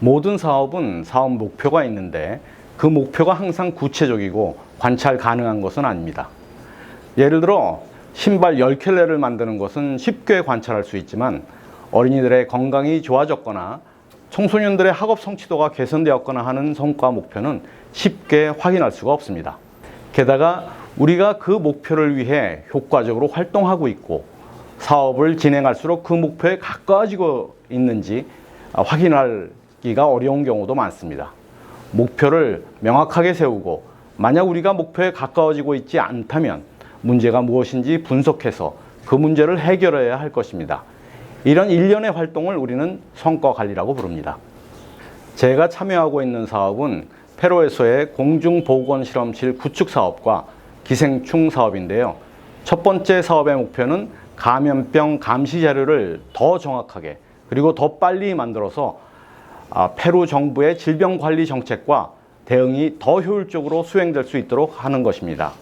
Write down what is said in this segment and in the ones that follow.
모든 사업은 사업 목표가 있는데 그 목표가 항상 구체적이고 관찰 가능한 것은 아닙니다. 예를 들어 신발 10켤레를 만드는 것은 쉽게 관찰할 수 있지만 어린이들의 건강이 좋아졌거나 청소년들의 학업 성취도가 개선되었거나 하는 성과 목표는 쉽게 확인할 수가 없습니다. 게다가 우리가 그 목표를 위해 효과적으로 활동하고 있고 사업을 진행할수록 그 목표에 가까워지고 있는지 확인 하기가 어려운 경우도 많습니다. 목표를 명확하게 세우고 만약 우리가 목표에 가까워지고 있지 않다면 문제가 무엇인지 분석해서 그 문제를 해결해야 할 것입니다. 이런 일련의 활동을 우리는 성과 관리라고 부릅니다. 제가 참여하고 있는 사업은 페로에서의 공중보건 실험실 구축 사업과 기생충 사업인데요. 첫 번째 사업의 목표는 감염병 감시 자료를 더 정확하게 그리고 더 빨리 만들어서 아, 페루 정부의 질병 관리 정책과 대응이 더 효율적으로 수행될 수 있도록 하는 것입니다.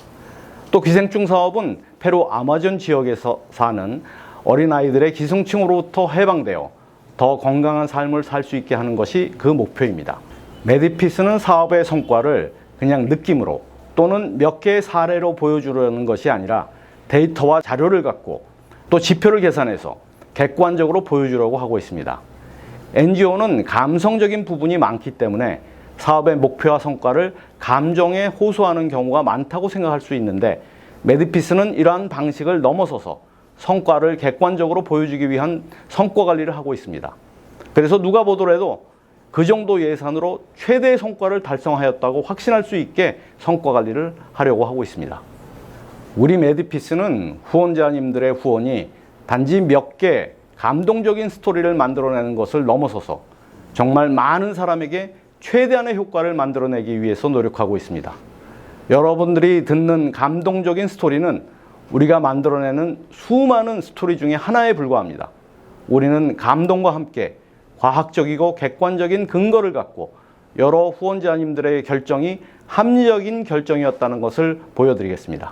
또 기생충 사업은 페루 아마존 지역에서 사는 어린아이들의 기생충으로부터 해방되어 더 건강한 삶을 살 수 있게 하는 것이 그 목표입니다. 메디피스는 사업의 성과를 그냥 느낌으로 또는 몇 개의 사례로 보여주려는 것이 아니라 데이터와 자료를 갖고 또 지표를 계산해서 객관적으로 보여주려고 하고 있습니다. NGO는 감성적인 부분이 많기 때문에 사업의 목표와 성과를 감정에 호소하는 경우가 많다고 생각할 수 있는데 메디피스는 이러한 방식을 넘어서서 성과를 객관적으로 보여주기 위한 성과 관리를 하고 있습니다. 그래서 누가 보더라도 그 정도 예산으로 최대의 성과를 달성하였다고 확신할 수 있게 성과 관리를 하려고 하고 있습니다. 우리 메디피스는 후원자님들의 후원이 단지 몇 개 감동적인 스토리를 만들어내는 것을 넘어서서 정말 많은 사람에게 최대한의 효과를 만들어내기 위해서 노력하고 있습니다. 여러분들이 듣는 감동적인 스토리는 우리가 만들어내는 수많은 스토리 중에 하나에 불과합니다. 우리는 감동과 함께 과학적이고 객관적인 근거를 갖고 여러 후원자님들의 결정이 합리적인 결정이었다는 것을 보여드리겠습니다.